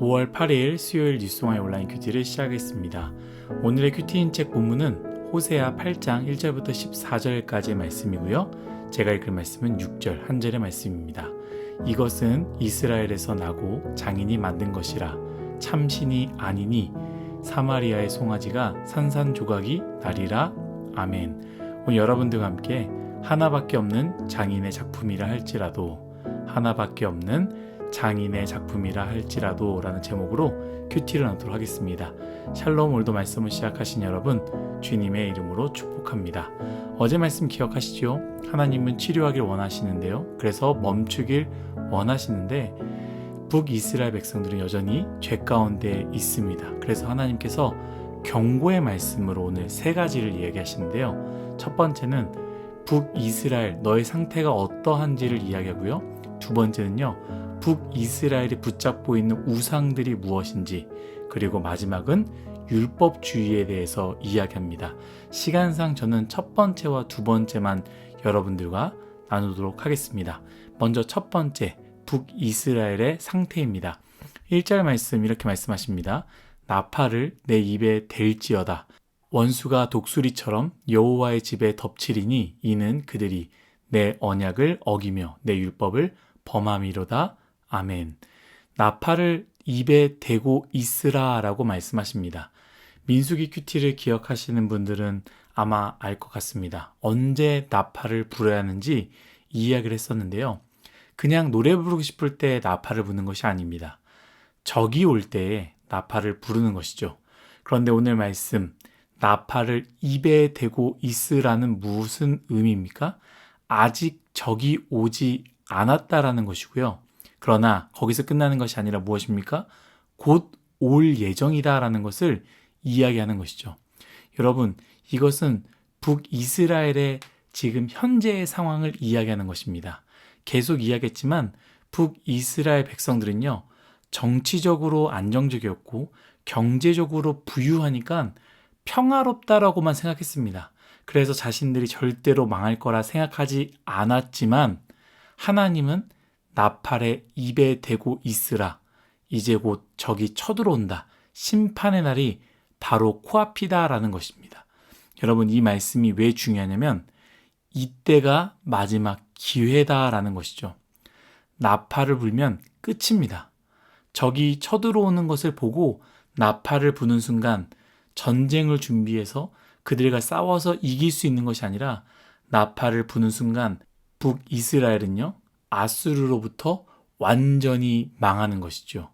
5월 8일 수요일 뉴스와의 온라인 큐티를 시작하겠습니다. 오늘의 큐티인 책 본문은 호세아 8장 1절부터 14절까지의 말씀이고요. 제가 읽을 말씀은 6절 한 절의 말씀입니다. 이것은 이스라엘에서 나고 장인이 만든 것이라 참신이 아니니 사마리아의 송아지가 산산조각이 나리라 아멘. 오늘 여러분들과 함께 하나밖에 없는 장인의 작품이라 할지라도 하나밖에 없는 장인의 작품이라 할지라도 라는 제목으로 큐티를 나누도록 하겠습니다. 샬롬 오늘도 말씀을 시작하신 여러분 주님의 이름으로 축복합니다. 어제 말씀 기억하시죠? 하나님은 치료하길 원하시는데요. 그래서 멈추길 원하시는데 북이스라엘 백성들은 여전히 죄 가운데 있습니다. 그래서 하나님께서 경고의 말씀으로 오늘 세 가지를 이야기하시는데요. 첫 번째는 북이스라엘 너의 상태가 어떠한지를 이야기하고요. 두 번째는요. 북이스라엘이 붙잡고 있는 우상들이 무엇인지 그리고 마지막은 율법주의에 대해서 이야기합니다. 시간상 저는 첫 번째와 두 번째만 여러분들과 나누도록 하겠습니다. 먼저 첫 번째 북이스라엘의 상태입니다. 1절 말씀 이렇게 말씀하십니다. 나팔을 내 입에 댈지어다. 원수가 독수리처럼 여호와의 집에 덮치리니 이는 그들이 내 언약을 어기며 내 율법을 범함이로다. 아멘. 나팔을 입에 대고 있으라 라고 말씀하십니다. 민수기 큐티를 기억하시는 분들은 아마 알 것 같습니다. 언제 나팔을 불어야 하는지 이야기를 했었는데요. 그냥 노래 부르고 싶을 때 나팔을 부는 것이 아닙니다. 적이 올 때에 나팔을 부르는 것이죠. 그런데 오늘 말씀, 나팔을 입에 대고 있으라는 무슨 의미입니까? 아직 적이 오지 않았다라는 것이고요. 그러나 거기서 끝나는 것이 아니라 무엇입니까? 곧 올 예정이다라는 것을 이야기하는 것이죠. 여러분, 이것은 북이스라엘의 지금 현재의 상황을 이야기하는 것입니다. 계속 이야기했지만 북이스라엘 백성들은요, 정치적으로 안정적이었고 경제적으로 부유하니까 평화롭다라고만 생각했습니다. 그래서 자신들이 절대로 망할 거라 생각하지 않았지만 하나님은 나팔에 입에 대고 있으라. 이제 곧 적이 쳐들어온다. 심판의 날이 바로 코앞이다라는 것입니다. 여러분, 이 말씀이 왜 중요하냐면 이때가 마지막 기회다라는 것이죠. 나팔을 불면 끝입니다. 적이 쳐들어오는 것을 보고 나팔을 부는 순간 전쟁을 준비해서 그들과 싸워서 이길 수 있는 것이 아니라 나팔을 부는 순간 북이스라엘은요, 아수르로부터 완전히 망하는 것이죠.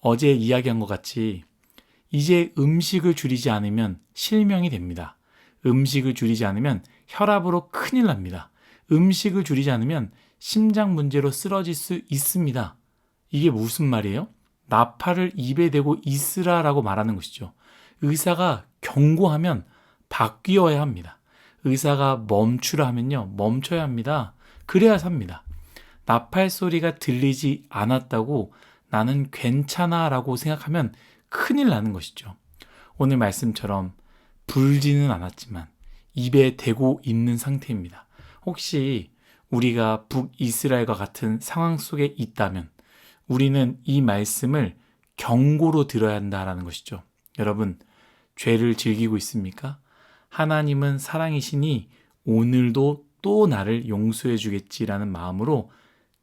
어제 이야기한 것 같이 이제 음식을 줄이지 않으면 실명이 됩니다. 음식을 줄이지 않으면 혈압으로 큰일 납니다. 음식을 줄이지 않으면 심장 문제로 쓰러질 수 있습니다. 이게 무슨 말이에요? 나팔을 입에 대고 있으라라고 말하는 것이죠. 의사가 경고하면 바뀌어야 합니다. 의사가 멈추라 하면요, 멈춰야 합니다. 그래야 삽니다. 나팔 소리가 들리지 않았다고 나는 괜찮아 라고 생각하면 큰일 나는 것이죠. 오늘 말씀처럼 불지는 않았지만 입에 대고 있는 상태입니다. 혹시 우리가 북이스라엘과 같은 상황 속에 있다면 우리는 이 말씀을 경고로 들어야 한다라는 것이죠. 여러분, 죄를 즐기고 있습니까? 하나님은 사랑이시니 오늘도 또 나를 용서해 주겠지라는 마음으로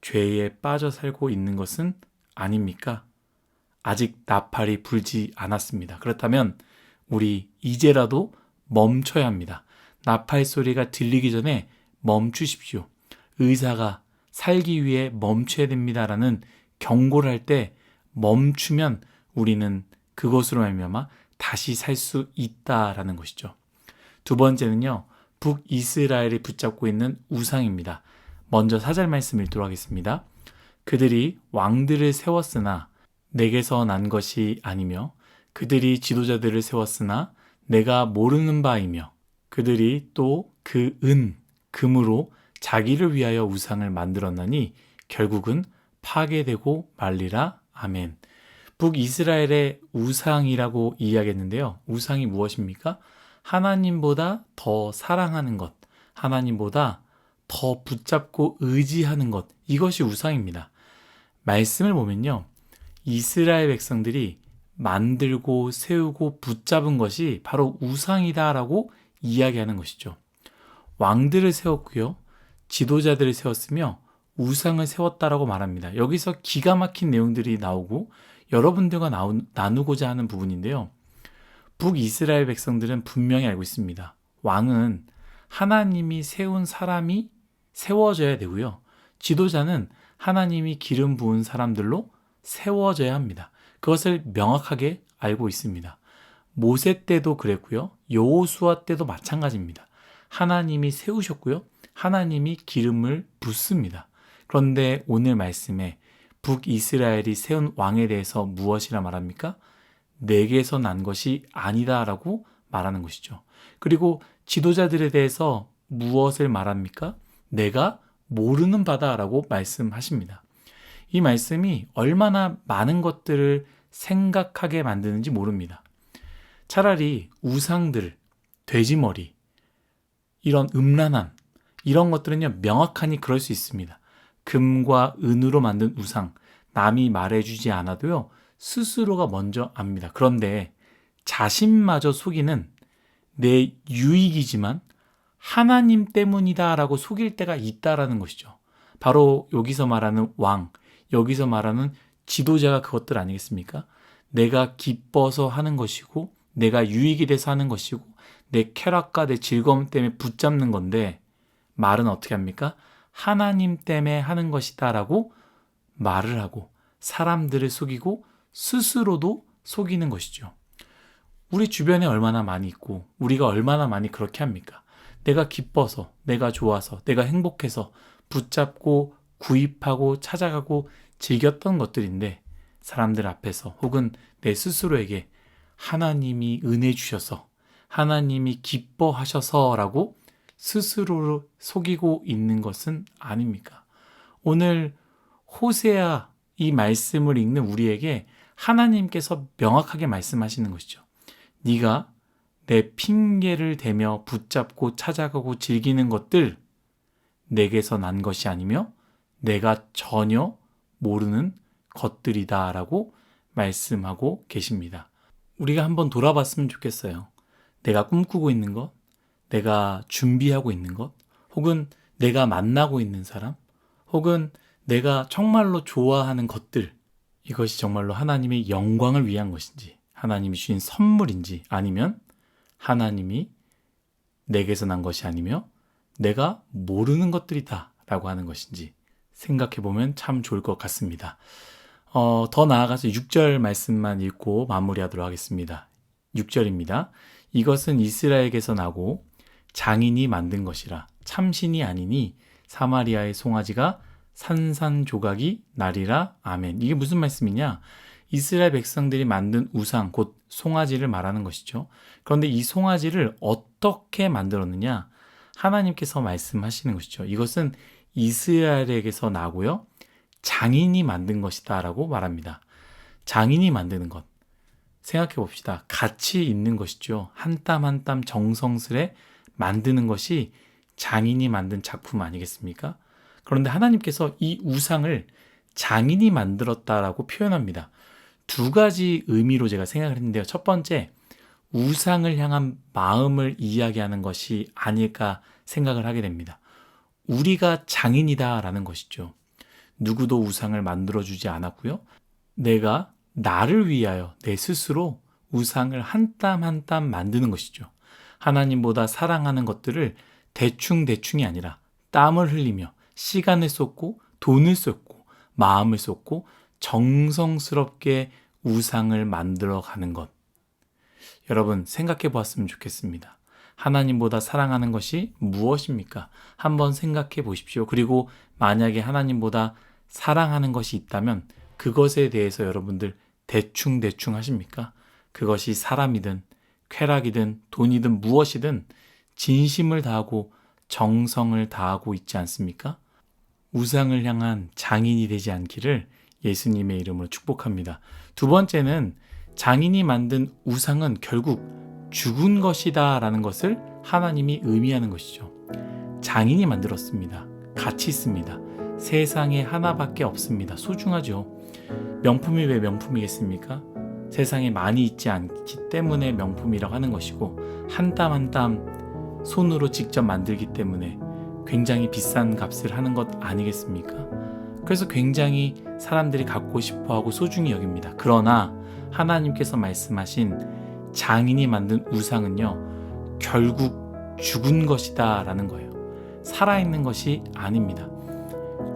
죄에 빠져 살고 있는 것은 아닙니까? 아직 나팔이 불지 않았습니다. 그렇다면 우리 이제라도 멈춰야 합니다. 나팔 소리가 들리기 전에 멈추십시오. 의사가 살기 위해 멈춰야 됩니다라는 경고를 할 때 멈추면 우리는 그것으로 말미암아 다시 살 수 있다라는 것이죠. 두 번째는요. 북이스라엘이 붙잡고 있는 우상입니다. 먼저 사절 말씀 읽도록 하겠습니다. 그들이 왕들을 세웠으나 내게서 난 것이 아니며 그들이 지도자들을 세웠으나 내가 모르는 바이며 그들이 또 그 은, 금으로 자기를 위하여 우상을 만들었나니 결국은 파괴되고 말리라. 아멘. 북이스라엘의 우상이라고 이야기했는데요. 우상이 무엇입니까? 하나님보다 더 사랑하는 것, 하나님보다 더 붙잡고 의지하는 것, 이것이 우상입니다. 말씀을 보면요. 이스라엘 백성들이 만들고 세우고 붙잡은 것이 바로 우상이다라고 이야기하는 것이죠. 왕들을 세웠고요. 지도자들을 세웠으며 우상을 세웠다라고 말합니다. 여기서 기가 막힌 내용들이 나오고 여러분들과 나오, 나누고자 하는 부분인데요. 북이스라엘 백성들은 분명히 알고 있습니다. 왕은 하나님이 세운 사람이 세워져야 되고요. 지도자는 하나님이 기름 부은 사람들로 세워져야 합니다. 그것을 명확하게 알고 있습니다. 모세 때도 그랬고요. 여호수아 때도 마찬가지입니다. 하나님이 세우셨고요. 하나님이 기름을 붓습니다. 그런데 오늘 말씀에 북이스라엘이 세운 왕에 대해서 무엇이라 말합니까? 내게서 난 것이 아니다라고 말하는 것이죠. 그리고 지도자들에 대해서 무엇을 말합니까? 내가 모르는 바다라고 말씀하십니다. 이 말씀이 얼마나 많은 것들을 생각하게 만드는지 모릅니다. 차라리 우상들, 돼지머리, 이런 음란함, 이런 것들은요, 명확하니 그럴 수 있습니다. 금과 은으로 만든 우상, 남이 말해주지 않아도요, 스스로가 먼저 압니다. 그런데 자신마저 속이는 내 유익이지만 하나님 때문이다라고 속일 때가 있다라는 것이죠. 바로 여기서 말하는 왕, 여기서 말하는 지도자가 그것들 아니겠습니까? 내가 기뻐서 하는 것이고, 내가 유익이 돼서 하는 것이고, 내 쾌락과 내 즐거움 때문에 붙잡는 건데, 말은 어떻게 합니까? 하나님 때문에 하는 것이다라고 말을 하고, 사람들을 속이고, 스스로도 속이는 것이죠. 우리 주변에 얼마나 많이 있고, 우리가 얼마나 많이 그렇게 합니까? 내가 기뻐서, 내가 좋아서, 내가 행복해서 붙잡고 구입하고 찾아가고 즐겼던 것들인데 사람들 앞에서 혹은 내 스스로에게 하나님이 은혜 주셔서 하나님이 기뻐하셔서라고 스스로를 속이고 있는 것은 아닙니까? 오늘 호세아 이 말씀을 읽는 우리에게 하나님께서 명확하게 말씀하시는 것이죠. 네가 내 핑계를 대며 붙잡고 찾아가고 즐기는 것들 내게서 난 것이 아니며 내가 전혀 모르는 것들이다라고 말씀하고 계십니다. 우리가 한번 돌아봤으면 좋겠어요. 내가 꿈꾸고 있는 것, 내가 준비하고 있는 것, 혹은 내가 만나고 있는 사람, 혹은 내가 정말로 좋아하는 것들, 이것이 정말로 하나님의 영광을 위한 것인지, 하나님이 주신 선물인지, 아니면 하나님이 내게서 난 것이 아니며 내가 모르는 것들이다 라고 하는 것인지 생각해 보면 참 좋을 것 같습니다. 어, 더 나아가서 6절 말씀만 읽고 마무리하도록 하겠습니다. 6절입니다. 이것은 이스라엘에게서 나고 장인이 만든 것이라 참신이 아니니 사마리아의 송아지가 산산조각이 나리라 아멘. 이게 무슨 말씀이냐? 이스라엘 백성들이 만든 우상 곧 송아지를 말하는 것이죠. 그런데 이 송아지를 어떻게 만들었느냐? 하나님께서 말씀하시는 것이죠. 이것은 이스라엘에게서 나고요. 장인이 만든 것이다 라고 말합니다. 장인이 만드는 것. 생각해 봅시다. 가치 있는 것이죠. 한 땀 한 땀 정성스레 만드는 것이 장인이 만든 작품 아니겠습니까? 그런데 하나님께서 이 우상을 장인이 만들었다라고 표현합니다. 두 가지 의미로 제가 생각을 했는데요. 첫 번째, 우상을 향한 마음을 이야기하는 것이 아닐까 생각을 하게 됩니다. 우리가 장인이다라는 것이죠. 누구도 우상을 만들어주지 않았고요. 내가 나를 위하여 내 스스로 우상을 한 땀 한 땀 만드는 것이죠. 하나님보다 사랑하는 것들을 대충대충이 아니라 땀을 흘리며 시간을 쏟고 돈을 쏟고 마음을 쏟고 정성스럽게 우상을 만들어 가는 것. 여러분 생각해 보았으면 좋겠습니다. 하나님보다 사랑하는 것이 무엇입니까? 한번 생각해 보십시오. 그리고 만약에 하나님보다 사랑하는 것이 있다면 그것에 대해서 여러분들 대충대충 하십니까? 그것이 사람이든 쾌락이든 돈이든 무엇이든 진심을 다하고 정성을 다하고 있지 않습니까? 우상을 향한 장인이 되지 않기를 예수님의 이름으로 축복합니다. 두 번째는 장인이 만든 우상은 결국 죽은 것이다 라는 것을 하나님이 의미하는 것이죠. 장인이 만들었습니다. 가치 있습니다. 세상에 하나밖에 없습니다. 소중하죠. 명품이 왜 명품이겠습니까? 세상에 많이 있지 않기 때문에 명품이라고 하는 것이고 한 땀 한 땀 손으로 직접 만들기 때문에 굉장히 비싼 값을 하는 것 아니겠습니까? 그래서 굉장히 사람들이 갖고 싶어 하고 소중히 여깁니다. 그러나 하나님께서 말씀하신 장인이 만든 우상은요, 결국 죽은 것이다 라는 거예요. 살아있는 것이 아닙니다.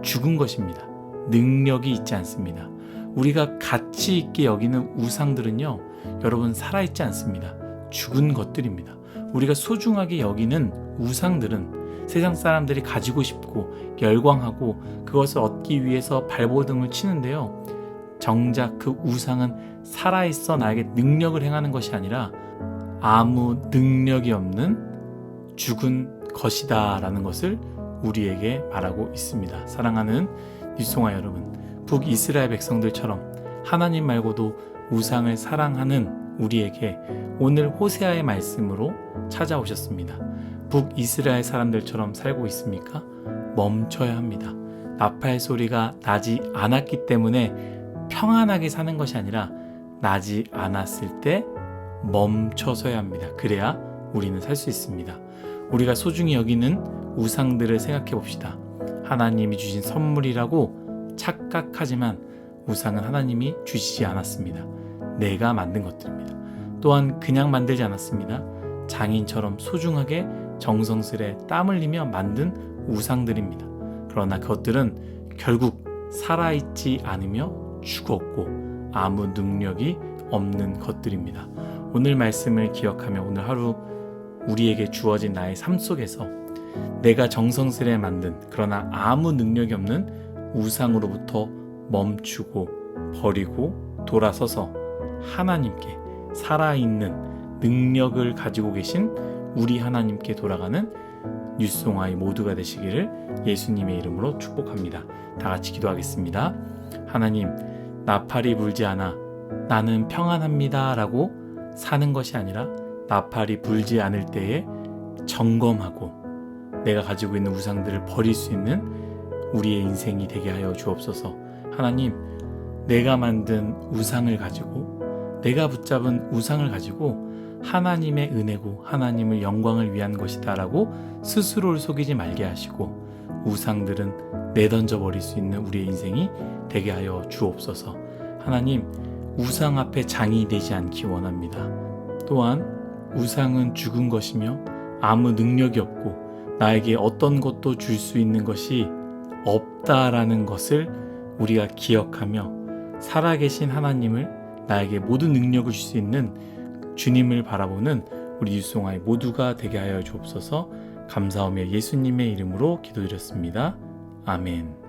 죽은 것입니다. 능력이 있지 않습니다. 우리가 가치 있게 여기는 우상들은요, 여러분 살아있지 않습니다. 죽은 것들입니다. 우리가 소중하게 여기는 우상들은 세상 사람들이 가지고 싶고 열광하고 그것을 얻기 위해서 발버둥을 치는데요. 정작 그 우상은 살아있어 나에게 능력을 행하는 것이 아니라 아무 능력이 없는 죽은 것이다 라는 것을 우리에게 말하고 있습니다. 사랑하는 뉴송아 여러분, 북이스라엘 백성들처럼 하나님 말고도 우상을 사랑하는 우리에게 오늘 호세아의 말씀으로 찾아오셨습니다. 북이스라엘 사람들처럼 살고 있습니까? 멈춰야 합니다. 나팔 소리가 나지 않았기 때문에 평안하게 사는 것이 아니라 나지 않았을 때 멈춰서야 합니다. 그래야 우리는 살 수 있습니다. 우리가 소중히 여기는 우상들을 생각해 봅시다. 하나님이 주신 선물이라고 착각하지만 우상은 하나님이 주시지 않았습니다. 내가 만든 것들입니다. 또한 그냥 만들지 않았습니다. 장인처럼 소중하게 정성스레 땀 흘리며 만든 우상들입니다. 그러나 그것들은 결국 살아있지 않으며 죽었고 아무 능력이 없는 것들입니다. 오늘 말씀을 기억하며 오늘 하루 우리에게 주어진 나의 삶 속에서 내가 정성스레 만든 그러나 아무 능력이 없는 우상으로부터 멈추고 버리고 돌아서서 하나님께 살아있는 능력을 가지고 계신 우리 하나님께 돌아가는 뉴스송아이 모두가 되시기를 예수님의 이름으로 축복합니다. 다 같이 기도하겠습니다. 하나님, 나팔이 불지 않아 나는 평안합니다 라고 사는 것이 아니라 나팔이 불지 않을 때에 점검하고 내가 가지고 있는 우상들을 버릴 수 있는 우리의 인생이 되게 하여 주옵소서. 하나님, 내가 만든 우상을 가지고 내가 붙잡은 우상을 가지고 하나님의 은혜고 하나님을 영광을 위한 것이다라고 스스로를 속이지 말게 하시고 우상들은 내던져 버릴 수 있는 우리의 인생이 되게 하여 주옵소서. 하나님, 우상 앞에 장이 되지 않기 원합니다. 또한 우상은 죽은 것이며 아무 능력이 없고 나에게 어떤 것도 줄 수 있는 것이 없다라는 것을 우리가 기억하며 살아계신 하나님을 나에게 모든 능력을 줄 수 있는 주님을 바라보는 우리 유송아이 모두가 되게 하여 주옵소서 감사하며 예수님의 이름으로 기도드렸습니다. 아멘.